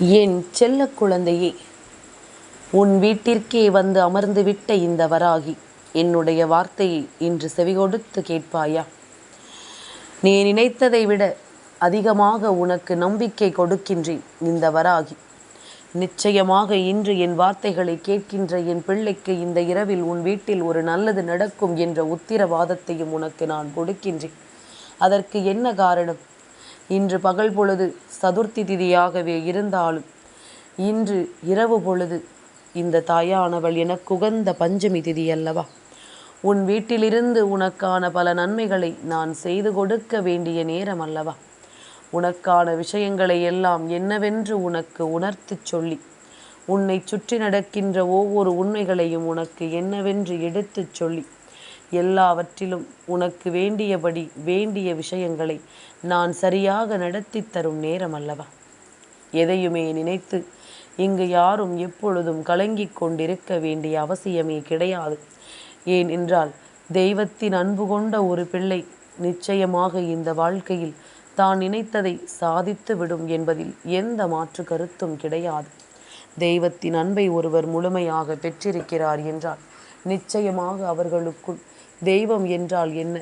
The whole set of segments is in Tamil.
என் செல்ல குழந்தையே? உன் வீட்டிற்கே வந்து அமர்ந்துவிட்ட இந்த வராகி என்னுடைய வார்த்தையை இன்று செவிகொடுத்து கேட்பாயா? நீ நினைத்ததை விட அதிகமாக உனக்கு நம்பிக்கை கொடுக்கின்றேன் இந்த வராகி. நிச்சயமாக இன்று என் வார்த்தைகளை கேட்கின்ற என் பிள்ளைக்கு இந்த இரவில் உன் வீட்டில் ஒரு நல்லது நடக்கும் என்ற உத்திரவாதத்தையும் உனக்கு நான் கொடுக்கின்றேன். அதற்கு என்ன காரணம்? இன்று பகல் பொழுது சதுர்த்தி திதியாகவே இருந்தாலும் இன்று இரவு பொழுது இந்த தாயானவள் எனக்கு உகந்த பஞ்சமி திதி அல்லவா உன் வீட்டிலிருந்து உனக்கான பல நன்மைகளை நான் செய்து கொடுக்க வேண்டிய நேரம் அல்லவா உனக்கான விஷயங்களை எல்லாம் என்னவென்று உனக்கு உணர்த்திச் சொல்லி உன்னை சுற்றி நடக்கின்ற ஒவ்வொரு உண்மைகளையும் உனக்கு என்னவென்று எடுத்துச் சொல்லி எல்லாவற்றிலும் உனக்கு வேண்டியபடி வேண்டிய விஷயங்களை நான் சரியாக நடத்தி தரும் நேரம் அல்லவா? எதையுமே நினைத்து இங்கு யாரும் எப்பொழுதும் கலங்கிக் கொண்டிருக்க வேண்டிய அவசியமே கிடையாது. ஏன் என்றால் தெய்வத்தின் அன்பு கொண்ட ஒரு பிள்ளை நிச்சயமாக இந்த வாழ்க்கையில் தான் நினைத்ததை சாதித்து விடும் என்பதில் எந்த மாற்று கருத்தும் கிடையாது. தெய்வத்தின் அன்பை ஒருவர் முழுமையாக பெற்றிருக்கிறார் என்றால் நிச்சயமாக அவர்களுக்குள் தெய்வம் என்றால் என்ன?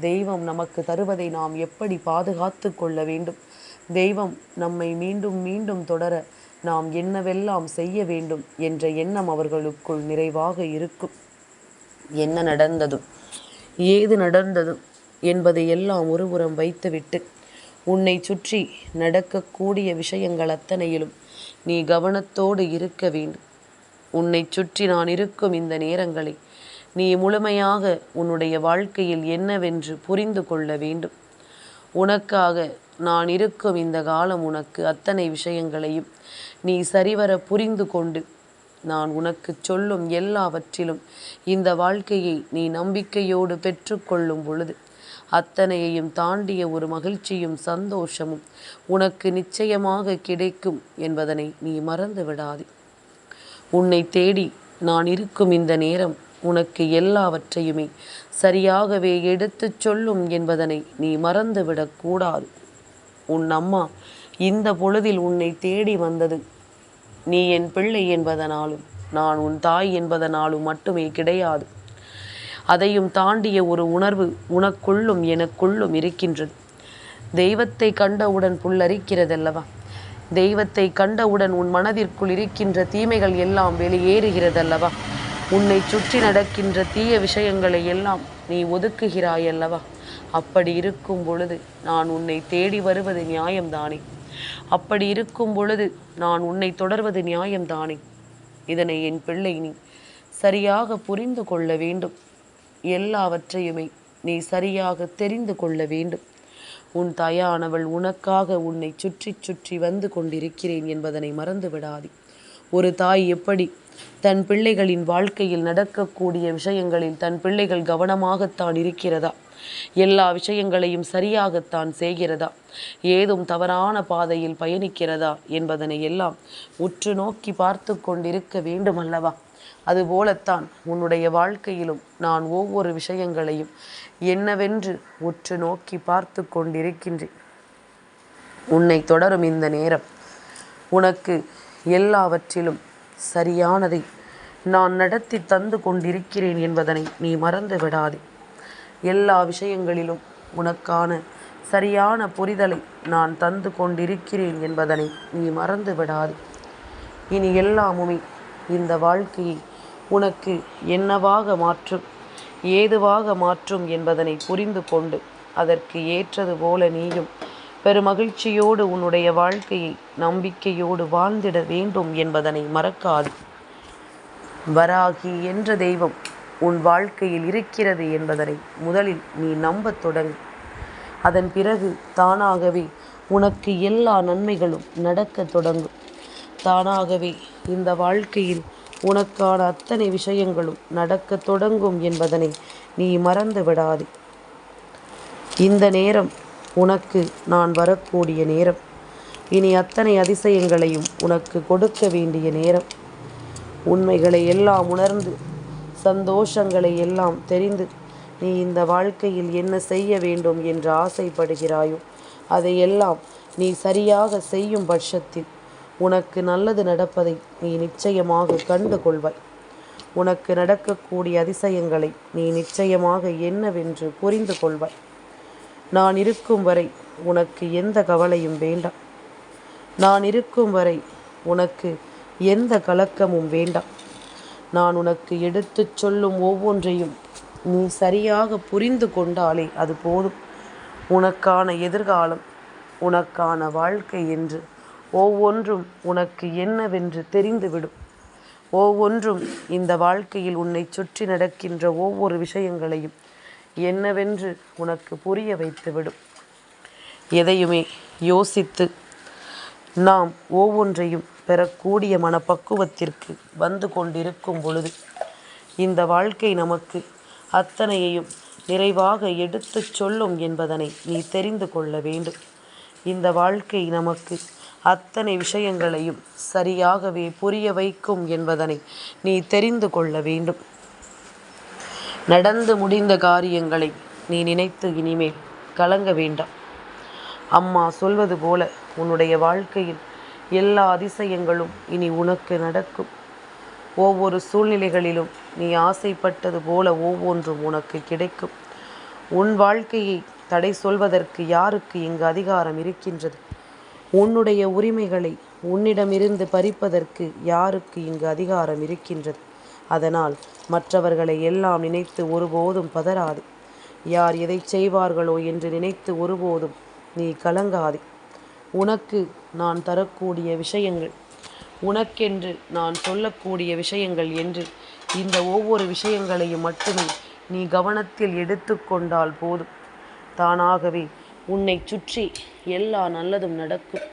தெய்வம் நமக்கு தருவதை நாம் எப்படி பாதுகாத்து கொள்ள வேண்டும்? தெய்வம் நம்மை மீண்டும் மீண்டும் தொடர நாம் என்னவெல்லாம் செய்ய வேண்டும் என்ற எண்ணம் அவர்களுக்குள் நிறைவாக இருக்கும். என்ன நடந்ததும் ஏது நடந்ததும் என்பதை எல்லாம் ஒருபுறம் வைத்துவிட்டு உன்னை சுற்றி நடக்கக்கூடிய விஷயங்கள் அத்தனையிலும் நீ கவனத்தோடு இருக்க வேண்டும். உன்னை சுற்றி நான் இருக்கும் இந்த நேரங்களை நீ முழுமையாக உன்னுடைய வாழ்க்கையில் என்னவென்று புரிந்து கொள்ள வேண்டும். உனக்காக நான் இருக்கும் இந்த காலம் உனக்கு அத்தனை விஷயங்களையும் நீ சரிவர புரிந்து கொண்டு நான் உனக்கு சொல்லும் எல்லாவற்றிலும் இந்த வாழ்க்கையை நீ நம்பிக்கையோடு பெற்றுக்கொள்ளும் பொழுது அத்தனையையும் தாண்டிய ஒரு மகிழ்ச்சியும் சந்தோஷமும் உனக்கு நிச்சயமாக கிடைக்கும் என்பதனை நீ மறந்து விடாதே உன்னை தேடி நான் இருக்கும் இந்த நேரம் உனக்கு எல்லாவற்றையுமே சரியாகவே எடுத்துச் சொல்லும் என்பதனை நீ மறந்துவிடக்கூடாது உன் அம்மா இந்த பொழுதில் உன்னை தேடி வந்தது. நீ என் பிள்ளை என்பதனாலும் நான் உன் தாய் என்பதனாலும் மட்டுமே கிடையாது. அதையும் தாண்டிய ஒரு உணர்வு உனக்குள்ளும் எனக்குள்ளும் இருக்கின்றது. தெய்வத்தை கண்டவுடன் புல்லரிக்கிறதல்லவா? தெய்வத்தை கண்டவுடன் உன் மனதிற்குள் இருக்கின்ற தீமைகள் எல்லாம் வெளியேறுகிறதல்லவா? உன்னை சுற்றி நடக்கின்ற தீய விஷயங்களை எல்லாம் நீ ஒதுக்குகிறாய் அல்லவா அப்படி இருக்கும் பொழுது நான் உன்னை தேடி வருவது நியாயம்தானே? அப்படி இருக்கும் பொழுது நான் உன்னை தொடர்வது நியாயம்தானே? இதனை என் பிள்ளை நீ சரியாக புரிந்து கொள்ள வேண்டும். எல்லாவற்றையுமே நீ சரியாக தெரிந்து கொள்ள வேண்டும். உன் தாயானவள் உனக்காக உன்னை சுற்றி சுற்றி வந்து கொண்டிருக்கிறேன் என்பதனை மறந்து விடாதே ஒரு தாய் எப்படி தன் பிள்ளைகளின் வாழ்க்கையில் நடக்கக்கூடிய விஷயங்களில் தன் பிள்ளைகள் கவனமாகத்தான் இருக்கிறதா? எல்லா விஷயங்களையும் சரியாகத்தான் செய்கிறதா? ஏதும் தவறான பாதையில் பயணிக்கிறதா என்பதனை எல்லாம் உற்று நோக்கி பார்த்து கொண்டிருக்க வேண்டும் அல்லவா அதுபோலத்தான் உன்னுடைய வாழ்க்கையிலும் நான் ஒவ்வொரு விஷயங்களையும் என்னவென்று உற்று நோக்கி பார்த்து கொண்டிருக்கின்றேன். உன்னை தொடரும் இந்த நேரம் உனக்கு எல்லாவற்றிலும் சரியானதை நான் நடத்தி தந்து கொண்டிருக்கிறேன் என்பதனை நீ மறந்து விடாதே. எல்லா விஷயங்களிலும் உனக்கான சரியான புரிதலை நான் தந்து கொண்டிருக்கிறேன் என்பதனை நீ மறந்து விடாதே. இனி எல்லாமுமே இந்த வாழ்க்கையை உனக்கு என்னவாக மாற்றும் ஏதுவாக மாற்றும் என்பதனை புரிந்து கொண்டு அதற்கு ஏற்றது போல நீயும் பெருமகிழ்ச்சியோடு உன்னுடைய வாழ்க்கையை நம்பிக்கையோடு வாழ்ந்திட வேண்டும் என்பதனை மறக்காது. வராகி என்ற தெய்வம் உன் வாழ்க்கையில் இருக்கிறது என்பதனை முதலில் நீ நம்பத் தொடங்கு. அதன் பிறகு தானாகவே உனக்கு எல்லா நன்மைகளும் நடக்கத் தொடங்கும் தானாகவே இந்த வாழ்க்கையில் உனக்கான அத்தனை விஷயங்களும் நடக்கத் தொடங்கும் என்பதனை நீ மறந்து விடாதே. இந்த நேரம் உனக்கு நான் வரக்கூடிய நேரம். இனி அத்தனை அதிசயங்களையும் உனக்கு கொடுக்க வேண்டிய நேரம். உண்மைகளை எல்லாம் உணர்ந்து சந்தோஷங்களை எல்லாம் தெரிந்து நீ இந்த வாழ்க்கையில் என்ன செய்ய வேண்டும் என்று ஆசைப்படுகிறாயோ அதையெல்லாம் நீ சரியாக செய்யும் பட்சத்தில் உனக்கு நல்லது நடப்பதை நீ நிச்சயமாக கண்டு கொள்வாய் உனக்கு நடக்கக்கூடிய அதிசயங்களை நீ நிச்சயமாக என்னவென்று புரிந்து கொள்வாய் நான் இருக்கும் வரை உனக்கு எந்த கவலையும் வேண்டாம். நான் இருக்கும் வரை உனக்கு எந்த கலக்கமும் வேண்டாம். நான் உனக்கு எடுத்துச் சொல்லும் ஒவ்வொன்றையும் நீ சரியாக புரிந்து கொண்டாலே அது போதும். உனக்கான எதிர்காலம் உனக்கான வாழ்க்கை என்று ஒவ்வொன்றும் உனக்கு என்னவென்று தெரிந்துவிடும். ஒவ்வொன்றும் இந்த வாழ்க்கையில் உன்னை சுற்றி நடக்கின்ற ஒவ்வொரு விஷயங்களையும் என்னவென்று உனக்கு புரிய வைத்துவிடும். எதையுமே யோசித்து நாம் ஒவ்வொன்றையும் பெறக்கூடிய மனப்பக்குவத்திற்கு வந்து கொண்டிருக்கும் பொழுது இந்த வாழ்க்கை நமக்கு அத்தனையையும் நிறைவாக எடுத்துச் சொல்லும் என்பதனை நீ தெரிந்து கொள்ள வேண்டும். இந்த வாழ்க்கை நமக்கு அத்தனை விஷயங்களையும் சரியாகவே புரிய வைக்கும் என்பதனை நீ தெரிந்து கொள்ள வேண்டும். நடந்து முடிந்த காரியங்களை நீ நினைத்து இனிமேல் கலங்க வேண்டாம். அம்மா சொல்வது போல உன்னுடைய வாழ்க்கையில் எல்லா அதிசயங்களும் இனி உனக்கு நடக்கும். ஒவ்வொரு சூழ்நிலைகளிலும் நீ ஆசைப்பட்டது போல ஒவ்வொன்றும் உனக்கு கிடைக்கும். உன் வாழ்க்கையை தடை சொல்வதற்கு யாருக்கு இங்கு அதிகாரம் இருக்கின்றது? உன்னுடைய உரிமைகளை உன்னிடமிருந்து பறிப்பதற்கு யாருக்கு இங்கு அதிகாரம் இருக்கின்றது? அதனால் மற்றவர்களை எல்லாம் நினைத்து ஒருபோதும் பதறாது. யார் எதை செய்வார்களோ என்று நினைத்து ஒருபோதும் நீ கலங்காது. உனக்கு நான் தரக்கூடிய விஷயங்கள் உனக்கென்று நான் சொல்லக்கூடிய விஷயங்கள் என்று இந்த ஒவ்வொரு விஷயங்களையும் மட்டுமே நீ கவனத்தில் எடுத்துக்கொண்டால் போதும். தானாகவே உன்னை சுற்றி எல்லா நல்லதும் நடக்கும்.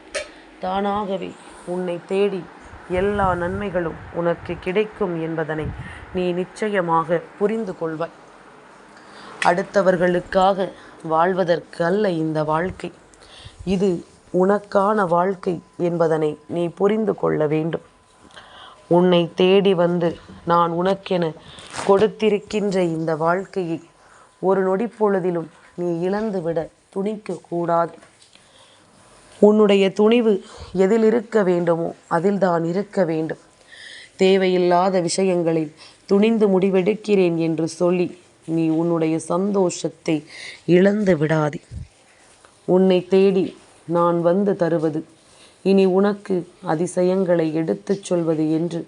தானாகவே உன்னை தேடி எல்லா நன்மைகளும் உனக்கு கிடைக்கும் என்பதனை நீ நிச்சயமாக புரிந்து கொள்வாய். அடுத்தவர்களுக்காக வாழ்வதற்கு அல்ல இந்த வாழ்க்கை. இது உனக்கான வாழ்க்கை என்பதனை நீ புரிந்து கொள்ள வேண்டும். உன்னை தேடி வந்து நான் உனக்கென கொடுத்திருக்கின்ற இந்த வாழ்க்கையை ஒரு நொடி பொழுதிலும் நீ இழந்துவிட துணிக்க கூடாது. உன்னுடைய துணிவு எதில் இருக்க வேண்டுமோ அதில்தான் இருக்க வேண்டும். தேவையில்லாத விஷயங்களில் துணிந்து முடிவெடுக்கிறேன் என்று சொல்லி நீ உன்னுடைய சந்தோஷத்தை இழந்து விடாதே. உன்னை தேடி நான் வந்து தருவது. இனி உனக்கு அதிசயங்களை எடுத்துச் சொல்வது என்று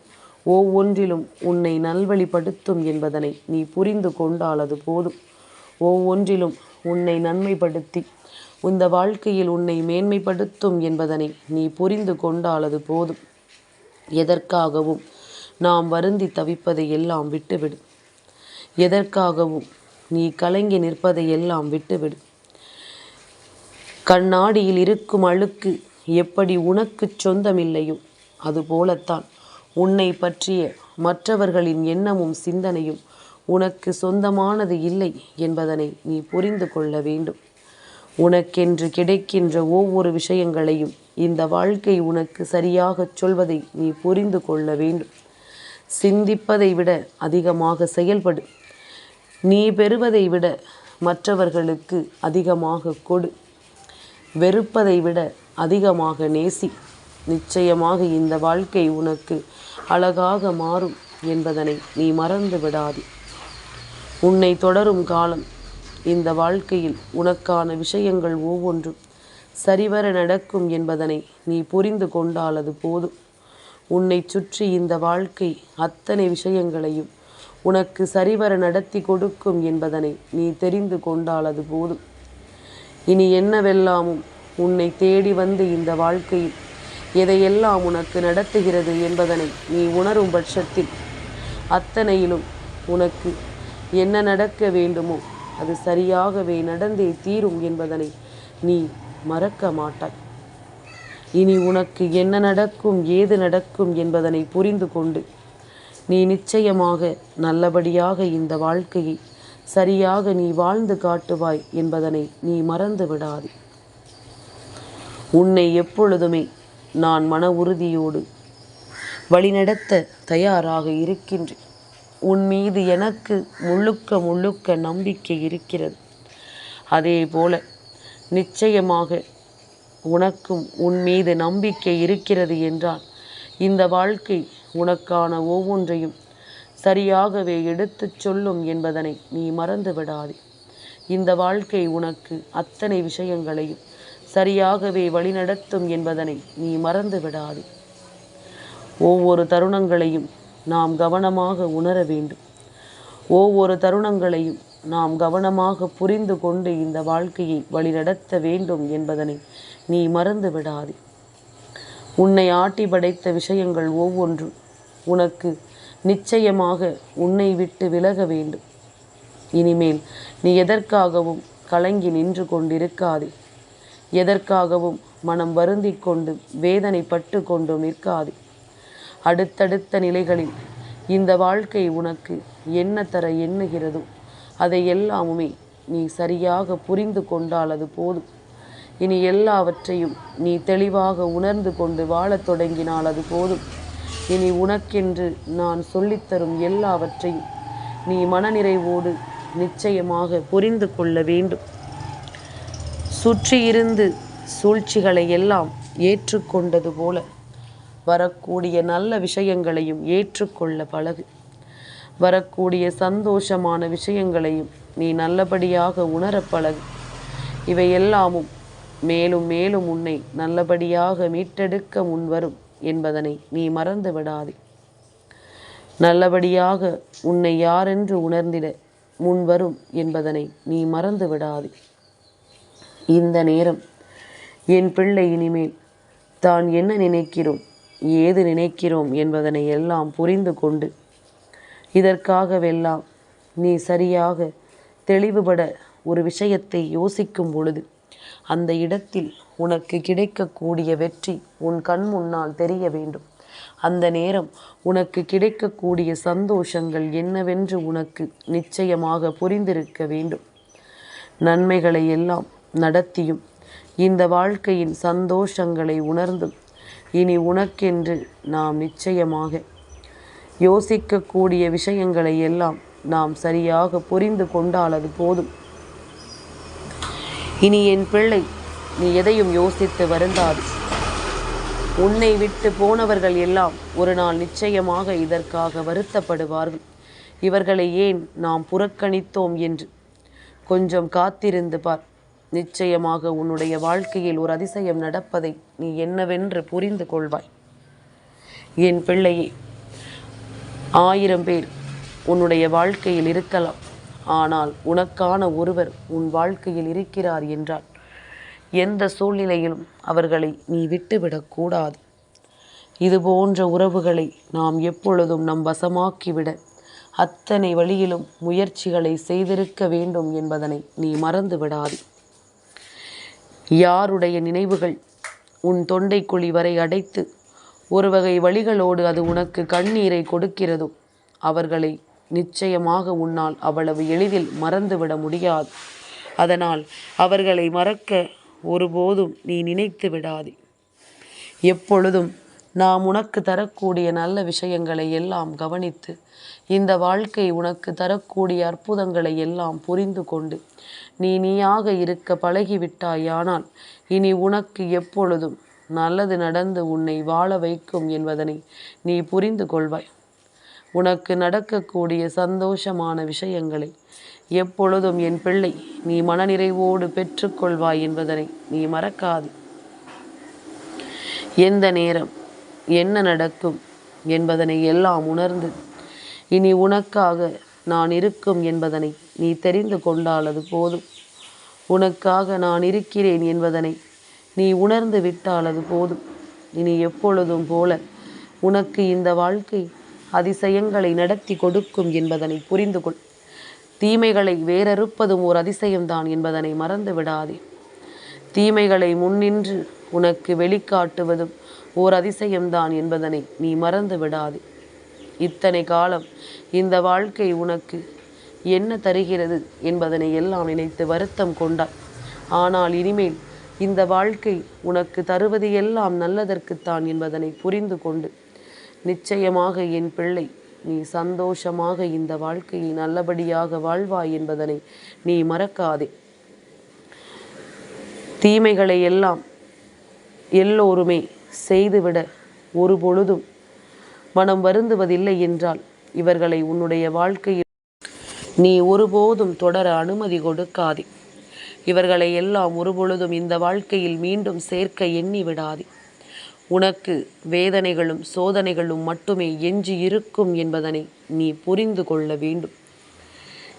ஒவ்வொன்றிலும் உன்னை நல்வழிப்படுத்தும் என்பதனை நீ புரிந்து கொண்டால் அது போதும். ஒவ்வொன்றிலும் உன்னை நன்மைப்படுத்தி இந்த வாழ்க்கையில் உன்னை மேன்மைப்படுத்தும் என்பதனை நீ புரிந்து கொண்டால் அது போதும். எதற்காகவும் நாம் வருந்தி தவிப்பதை எல்லாம் விட்டுவிடு. எதற்காகவும் நீ கலங்கி நிற்பதை எல்லாம் விட்டுவிடு. கண்ணாடியில் இருக்கும் அழுக்கு எப்படி உனக்கு சொந்தமில்லையோ அதுபோலத்தான் உன்னை பற்றிய மற்றவர்களின் எண்ணமும் சிந்தனையும் உனக்கு சொந்தமானது இல்லை என்பதனை நீ புரிந்து கொள்ள வேண்டும். உனக்கென்று கிடைக்கின்ற ஒவ்வொரு விஷயங்களையும் இந்த வாழ்க்கை உனக்கு சரியாகச் சொல்வதை நீ புரிந்து கொள்ள வேண்டும். சிந்திப்பதை விட அதிகமாக செயல்படு. நீ பெறுவதை விட மற்றவர்களுக்கு அதிகமாக கொடு. வெறுப்பதை விட அதிகமாக நேசி. நிச்சயமாக இந்த வாழ்க்கை உனக்கு அழகாக மாறும் என்பதனை நீ மறந்து விடாதே. உன்னை தொடரும் காலம். இந்த வாழ்க்கையில் உனக்கான விஷயங்கள் ஒவ்வொன்றும் சரிவர நடக்கும் என்பதனை நீ புரிந்து கொண்டால் அது போதும். உன்னை சுற்றி இந்த வாழ்க்கை அத்தனை விஷயங்களையும் உனக்கு சரிவர நடத்தி கொடுக்கும் என்பதனை நீ தெரிந்து கொண்டால் அது போதும். இனி என்னவெல்லாமும் உன்னை தேடி வந்து இந்த வாழ்க்கையில் எதையெல்லாம் உனக்கு நடத்துகிறது என்பதனை நீ உணரும் பட்சத்தில் அத்தனையிலும் உனக்கு என்ன நடக்க வேண்டுமோ அது சரியாகவே நடந்தே தீரும் என்பதனை நீ மறக்க மாட்டாய். இனி உனக்கு என்ன நடக்கும் ஏது நடக்கும் என்பதனை புரிந்து கொண்டு நீ நிச்சயமாக நல்லபடியாக இந்த வாழ்க்கையை சரியாக நீ வாழ்ந்து காட்டுவாய் என்பதனை நீ மறந்து விடாதே. உன்னை எப்பொழுதுமே நான் மன உறுதியோடு வழிநடத்த தயாராக இருக்கின்றேன். உன் மீது எனக்கு முழுக்க முழுக்க நம்பிக்கை இருக்கிறது. அதே போல நிச்சயமாக உனக்கும் உன் மீது நம்பிக்கை இருக்கிறது என்றால் இந்த வாழ்க்கை உனக்கான ஒவ்வொன்றையும் சரியாகவே எடுத்துச் சொல்லும் என்பதனை நீ மறந்து விடாதே. இந்த வாழ்க்கை உனக்கு அத்தனை விஷயங்களையும் சரியாகவே வழிநடத்தும் என்பதனை நீ மறந்து விடாதே. ஒவ்வொரு தருணங்களையும் நாம் கவனமாக உணர வேண்டும். ஒவ்வொரு தருணங்களையும் நாம் கவனமாக புரிந்து கொண்டு இந்த வாழ்க்கையை வழிநடத்த வேண்டும் என்பதனை நீ மறந்து விடாதே. உன்னை ஆட்டி படைத்த விஷயங்கள் ஒவ்வொன்றும் உனக்கு நிச்சயமாக உன்னை விட்டு விலக வேண்டும். இனிமேல் நீ எதற்காகவும் கலங்கி நின்று கொண்டிருக்காதே. எதற்காகவும் மனம் வருந்திக் வேதனை வேதனைப்பட்டு கொண்டும் நிற்காதே. அடுத்தடுத்த நிலைகளில் இந்த வாழ்க்கை உனக்கு என்ன தர எண்ணுகிறதோ அதை எல்லாமுமே நீ சரியாக புரிந்து கொண்டால் அது போதும். இனி எல்லாவற்றையும் நீ தெளிவாக உணர்ந்து கொண்டு வாழத் தொடங்கினால் அது போதும். இனி உனக்கென்று நான் சொல்லித்தரும் எல்லாவற்றையும் நீ மனநிறைவோடு நிச்சயமாக புரிந்து கொள்ள வேண்டும். சுற்றியிருந்து சூழ்ச்சிகளை எல்லாம் ஏற்றுக்கொண்டது போல வரக்கூடிய நல்ல விஷயங்களையும் ஏற்றுக்கொள்ள பழகு. வரக்கூடிய சந்தோஷமான விஷயங்களையும் நீ நல்லபடியாக உணர பழகு. மேலும் மேலும் உன்னை நல்லபடியாக மீட்டெடுக்க முன்வரும் என்பதனை நீ மறந்து விடாதே. நல்லபடியாக உன்னை யாரென்று உணர்ந்திட முன்வரும் என்பதனை நீ மறந்து விடாதே. இந்த நேரம் என் பிள்ளை இனிமேல் தான் என்ன நினைக்கிறோம் ஏது நினைக்கிறோம் என்பதனை எல்லாம் புரிந்து கொண்டு இதற்காகவெல்லாம் நீ சரியாக தெளிவுபட ஒரு விஷயத்தை யோசிக்கும் பொழுது அந்த இடத்தில் உனக்கு கிடைக்கக்கூடிய வெற்றி உன் கண் முன்னால் தெரிய வேண்டும். அந்த நேரம் உனக்கு கிடைக்கக்கூடிய சந்தோஷங்கள் என்னவென்று உனக்கு நிச்சயமாக புரிந்திருக்க வேண்டும். நன்மைகளை எல்லாம் நடத்தியும் இந்த வாழ்க்கையின் சந்தோஷங்களை உணர்ந்தும் இனி உனக்கென்று நாம் நிச்சயமாக யோசிக்கக்கூடிய விஷயங்களை எல்லாம் நாம் சரியாக புரிந்து கொண்டால் அது போதும். இனி என் பிள்ளை நீ எதையும் யோசித்து வருந்தாது. உன்னை விட்டு போனவர்கள் எல்லாம் ஒரு நாள் நிச்சயமாக இதற்காக வருத்தப்படுவார்கள். இவர்களை ஏன் நாம் புறக்கணித்தோம் என்று? கொஞ்சம் காத்திருந்து பார். நிச்சயமாக உன்னுடைய வாழ்க்கையில் ஒரு அதிசயம் நடப்பதை நீ என்னவென்று புரிந்து கொள்வாய். என் பிள்ளையே ஆயிரம் பேர் உன்னுடைய வாழ்க்கையில் இருக்கலாம். ஆனால் உனக்கான ஒருவர் உன் வாழ்க்கையில் இருக்கிறார் என்றால் எந்த சூழ்நிலையிலும் அவர்களை நீ விட்டுவிடக்கூடாது இது போன்ற உறவுகளை நாம் எப்பொழுதும் நம் வசமாக்கிவிட அத்தனை வழியிலும் முயற்சிகளை செய்திருக்க வேண்டும் என்பதனை நீ மறந்து விடாது யாருடைய நினைவுகள் உன் தொண்டைக்குழி வரை அடைத்து ஒரு வகை வழிகளோடு அது உனக்கு கண்ணீரை கொடுக்கிறதோ. அவர்களை நிச்சயமாக உன்னால் அவ்வளவு எளிதில் மறந்துவிட முடியாது. அதனால் அவர்களை மறக்க ஒருபோதும் நீ நினைத்து விடாதே. எப்பொழுதும் நாம் உனக்கு தரக்கூடிய நல்ல விஷயங்களை எல்லாம் கவனித்து இந்த வாழ்க்கை உனக்கு தரக்கூடிய அற்புதங்களை எல்லாம் புரிந்து கொண்டு நீ நீயாக இருக்க பழகிவிட்டாயானால் இனி உனக்கு எப்பொழுதும் நல்லது நடந்து உன்னை வாழ வைக்கும் என்பதனை நீ புரிந்து கொள்வாய். உனக்கு நடக்கக்கூடிய சந்தோஷமான விஷயங்களை எப்பொழுதும் என் பிள்ளை நீ மனநிறைவோடு பெற்றுக்கொள்வாய் என்பதனை நீ மறக்காது. எந்த நேரம் என்ன நடக்கும் என்பதனை எல்லாம் உணர்ந்து இனி உனக்காக நான் இருக்கும் என்பதனை நீ தெரிந்து கொண்டால் அது போதும். உனக்காக நான் இருக்கிறேன் என்பதனை நீ உணர்ந்து விட்டால் அது போதும். இனி எப்பொழுதும் போல உனக்கு இந்த வாழ்க்கை அதிசயங்களை நடத்தி கொடுக்கும் என்பதனை புரிந்து கொள் தீமைகளை வேறறுப்பதும் ஓர் அதிசயம்தான் என்பதனை மறந்து விடாதே. தீமைகளை முன்னின்று உனக்கு வெளிக்காட்டுவதும் ஓர் அதிசயம்தான் என்பதனை நீ மறந்து விடாதே. இத்தனை காலம் இந்த வாழ்க்கை உனக்கு என்ன தருகிறது என்பதனை எல்லாம் நினைத்து வருத்தம் கொண்டாய். ஆனால் இனிமேல் இந்த வாழ்க்கை உனக்கு தருவது எல்லாம் நல்லதற்குத்தான் என்பதனை புரிந்து கொண்டு நிச்சயமாக என் பிள்ளை நீ சந்தோஷமாக இந்த வாழ்க்கையை நல்லபடியாக வாழ்வாய் என்பதனை நீ மறக்காதே. தீமைகளை எல்லாம் எல்லோருமே செய்துவிட ஒரு பொழுதும் மனம் வருந்துவதில்லை என்றால் இவர்களை உன்னுடைய வாழ்க்கையில் நீ ஒருபோதும் தொடர அனுமதி கொடுக்காதே. இவர்களை எல்லாம் ஒருபொழுதும் இந்த வாழ்க்கையில் மீண்டும் சேர்க்க எண்ணி விடாதே. உனக்கு வேதனைகளும் சோதனைகளும் மட்டுமே எஞ்சி இருக்கும் என்பதனை நீ புரிந்து கொள்ள வேண்டும்.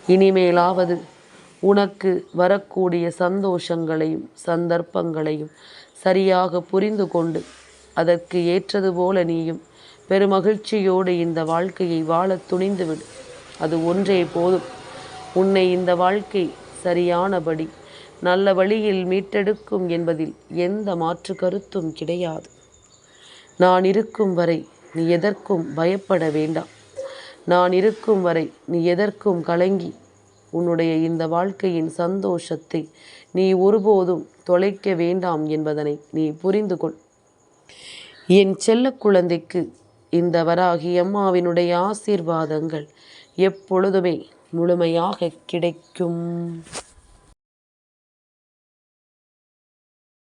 இனிமேலாவது உனக்கு வரக்கூடிய சந்தோஷங்களையும் சந்தர்ப்பங்களையும் சரியாக புரிந்து கொண்டு அதற்கு ஏற்றது போல நீயும் பெருமகிழ்ச்சியோடு இந்த வாழ்க்கையை வாழத் துணிந்துவிடு அது ஒன்றே போதும். உன்னை இந்த வாழ்க்கை சரியானபடி நல்ல வழியில் மீட்டெடுக்கும் என்பதில் எந்த மாற்று கருத்தும் கிடையாது. நான் இருக்கும் வரை நீ எதற்கும் பயப்பட வேண்டாம். நான் இருக்கும் வரை நீ எதற்கும் கலங்கி உன்னுடைய இந்த வாழ்க்கையின் சந்தோஷத்தை நீ ஒருபோதும் தொலைக்க வேண்டாம் என்பதனை நீ புரிந்து கொள். என் செல்ல குழந்தைக்கு இந்த வராகி அம்மாவினுடைய ஆசீர்வாதங்கள் எப்பொழுதுமே முழுமையாக கிடைக்கும்.